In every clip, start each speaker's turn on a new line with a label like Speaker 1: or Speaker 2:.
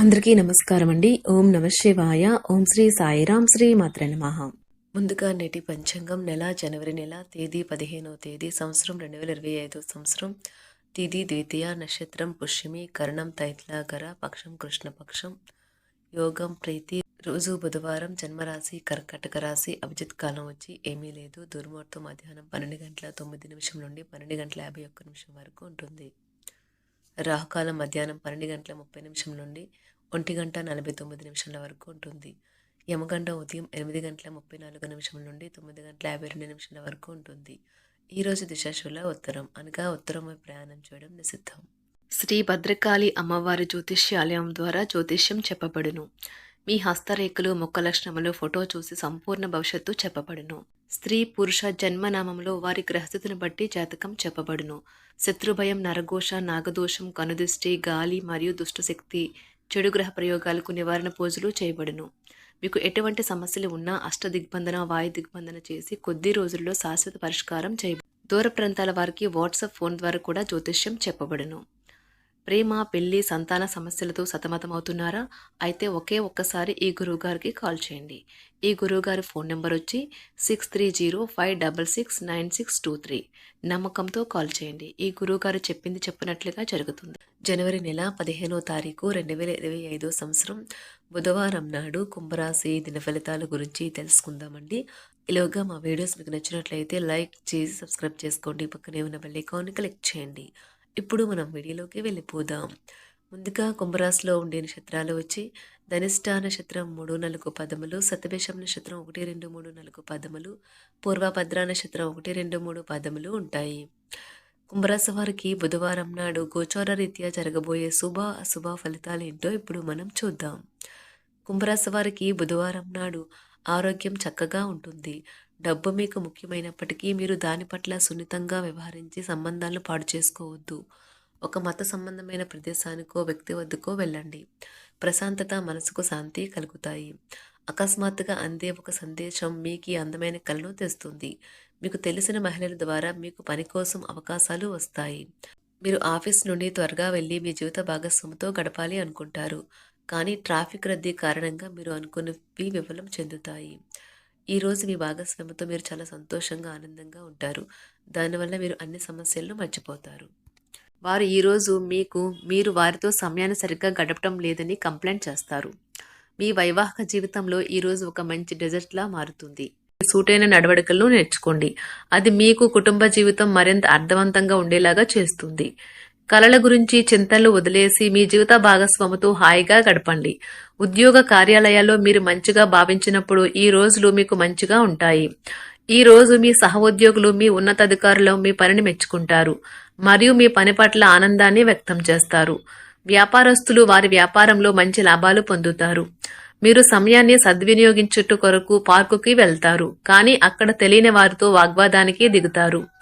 Speaker 1: అందరికీ నమస్కారం అండి ఓం నమ శివాయ. ఓం శ్రీ సాయిరాం శ్రీ మాత్ర నమః. ముందుగా నేటి పంచాంగం నెల జనవరి నెల తేదీ పదిహేనవ తేదీ సంవత్సరం రెండు వేల ఇరవై ఐదో సంవత్సరం. తిది ద్వితీయ నక్షత్రం పుష్యమి కరణం తైత్లాగర పక్షం కృష్ణపక్షం. యోగం ప్రీతి రోజు బుధవారం జన్మరాశి కర్కటక రాశి అభిజిత్ కాలం వచ్చి ఏమీ లేదు. దుర్ముహూర్తం మధ్యాహ్నం పన్నెండు గంటల తొమ్మిది నిమిషం నుండి పన్నెండు గంటల యాభై ఒక్క నిమిషం వరకు ఉంటుంది. రాహుకాలం మధ్యాహ్నం పన్నెండు గంటల ముప్పై నిమిషం నుండి ఒంటి గంట నలభై తొమ్మిది నిమిషాల వరకు ఉంటుంది. యమగంట ఉదయం ఎనిమిది గంటల ముప్పై నాలుగు నిమిషం నుండి తొమ్మిది గంటల యాభై రెండు నిమిషాల వరకు ఉంటుంది. ఈరోజు దిశాశుల ఉత్తరం. అనగా ఉత్తరం ప్రయాణం చేయడం నిషిద్ధం. శ్రీ భద్రకాళి అమ్మవారి జ్యోతిష్యాలయం ద్వారా జ్యోతిష్యం చెప్పబడును. మీ హస్తరేఖలు ముఖ లక్షణములు ఫోటో చూసి సంపూర్ణ భవిష్యత్తు చెప్పబడును. స్త్రీ పురుష జన్మనామంలో వారి గ్రహస్థితిని బట్టి జాతకం చెప్పబడును. శత్రుభయం నరఘోష నాగదోషం కనుదృష్టి గాలి మరియు దుష్టశక్తి చెడు గ్రహ ప్రయోగాలకు నివారణ పూజలు చేయబడును. మీకు ఎటువంటి సమస్యలు ఉన్నా అష్ట దిగ్బంధన వాయు దిగ్బంధన చేసి కొద్ది రోజుల్లో శాశ్వత పరిష్కారం చేయ దూర ప్రాంతాల వారికి వాట్సాప్ ఫోన్ ద్వారా కూడా జ్యోతిష్యం చెప్పబడును. ప్రేమ పెళ్ళి సంతాన సమస్యలతో సతమతమవుతున్నారా? అయితే ఒకే ఒక్కసారి ఈ గురువుగారికి కాల్ చేయండి. ఈ గురువుగారి ఫోన్ నెంబర్ వచ్చి six three zero five double six nine six two three నమ్మకంతో కాల్ చేయండి. ఈ గురువుగారు చెప్పింది చెప్పినట్లుగా జరుగుతుంది. జనవరి నెల పదిహేనో తారీఖు రెండు వేల ఇరవై ఐదో సంవత్సరం బుధవారం నాడు కుంభరాశి దిన ఫలితాల గురించి తెలుసుకుందామండి. ఇలాగా మా వీడియోస్ మీకు నచ్చినట్లయితే లైక్ చేసి సబ్స్క్రైబ్ చేసుకోండి. పక్కనే ఉన్న బెల్ ఐకాన్ని క్లిక్ చేయండి. ఇప్పుడు మనం వీడియోలోకి వెళ్ళిపోదాం. ముందుగా కుంభరాశిలో ఉండే నక్షత్రాలు వచ్చి ధనిష్ట నక్షత్రం మూడు నాలుగు పదములు సతభేషం నక్షత్రం ఒకటి రెండు మూడు నాలుగు పదములు పూర్వభద్ర నక్షత్రం ఒకటి రెండు మూడు పదములు ఉంటాయి. కుంభరాశి వారికి బుధవారం నాడు గోచార రీత్యా జరగబోయే శుభ అశుభ ఫలితాలు ఏంటో ఇప్పుడు మనం చూద్దాం. కుంభరాశి వారికి బుధవారం నాడు ఆరోగ్యం చక్కగా ఉంటుంది. డబ్బు మీకు ముఖ్యమైనప్పటికీ మీరు దాని పట్ల సున్నితంగా వ్యవహరించి సంబంధాలు పాడు చేసుకోవద్దు. ఒక మత సంబంధమైన ప్రదేశానికో వ్యక్తి వద్దకో వెళ్ళండి. ప్రశాంతత మనసుకు శాంతి కలుగుతాయి. అకస్మాత్తుగా అందే ఒక సందేశం మీకు ఈ అందమైన కలను తెస్తుంది. మీకు తెలిసిన మహిళల ద్వారా మీకు పని కోసం అవకాశాలు వస్తాయి. మీరు ఆఫీస్ నుండి త్వరగా వెళ్ళి మీ జీవిత భాగస్వామితో గడపాలి అనుకుంటారు. కానీ ట్రాఫిక్ రద్దీ కారణంగా మీరు అనుకున్నవి విఫలం చెందుతాయి. ఈరోజు మీ భాగస్వామితో మీరు చాలా సంతోషంగా ఆనందంగా ఉంటారు. దానివల్ల మీరు అన్ని సమస్యలను మర్చిపోతారు. వారు ఈరోజు మీకు మీరు వారితో సమయాన్ని సరిగ్గా గడపటం లేదని కంప్లైంట్ చేస్తారు. మీ వైవాహిక జీవితంలో ఈరోజు ఒక మంచి డెజర్ట్లా మారుతుంది. సూటైన నడవడికలను నేర్చుకోండి. అది మీకు కుటుంబ జీవితం మరింత అర్థవంతంగా ఉండేలాగా చేస్తుంది. కలల గురించి చింతలు వదిలేసి మీ జీవిత భాగస్వామితో హాయిగా గడపండి. ఉద్యోగ కార్యాలయాల్లో మీరు మంచిగా భావించినప్పుడు ఈ రోజులు మీకు మంచిగా ఉంటాయి. ఈ రోజు మీ సహోద్యోగులు మీ ఉన్నతాధికారులు మీ పనిని మెచ్చుకుంటారు. మరియు మీ పని పట్ల ఆనందాన్ని వ్యక్తం చేస్తారు. వ్యాపారస్తులు వారి వ్యాపారంలో మంచి లాభాలు పొందుతారు. మీరు సమయాన్ని సద్వినియోగించుట కొరకు పార్కుకి వెళ్తారు. కానీ అక్కడ తెలియని వారితో వాగ్వాదానికి దిగుతారు.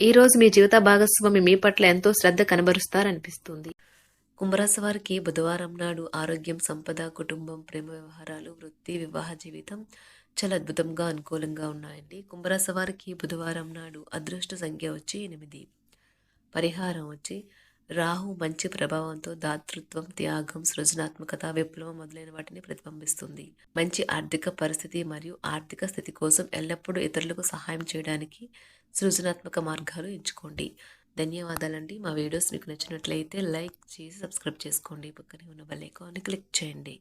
Speaker 1: ఈరోజు మీ జీవిత భాగస్వామి మీ పట్ల ఎంతో శ్రద్ధ కనబరుస్తారనిపిస్తుంది. కుంభరాశి వారికి బుధవారం నాడు ఆరోగ్యం సంపద కుటుంబం ప్రేమ వ్యవహారాలు వృత్తి వివాహ జీవితం చాలా అద్భుతంగా అనుకూలంగా ఉన్నాయండి. కుంభరాశి వారికి బుధవారం నాడు అదృష్ట సంఖ్య వచ్చి ఎనిమిది. పరిహారం వచ్చి రాహు మంచి ప్రభావంతో దాతృత్వం త్యాగం సృజనాత్మకత విప్లవం మొదలైన వాటిని ప్రతిబింబిస్తుంది. మంచి ఆర్థిక పరిస్థితి మరియు ఆర్థిక స్థితి కోసం ఎల్లప్పుడూ ఇతరులకు సహాయం చేయడానికి సృజనాత్మక మార్గాలు ఎంచుకోండి. ధన్యవాదాలండి. మా వీడియోస్ మీకు నచ్చినట్లయితే లైక్ చేసి సబ్స్క్రైబ్ చేసుకోండి. పక్కనే ఉన్న బెల్ ఐకాన్ని క్లిక్ చేయండి.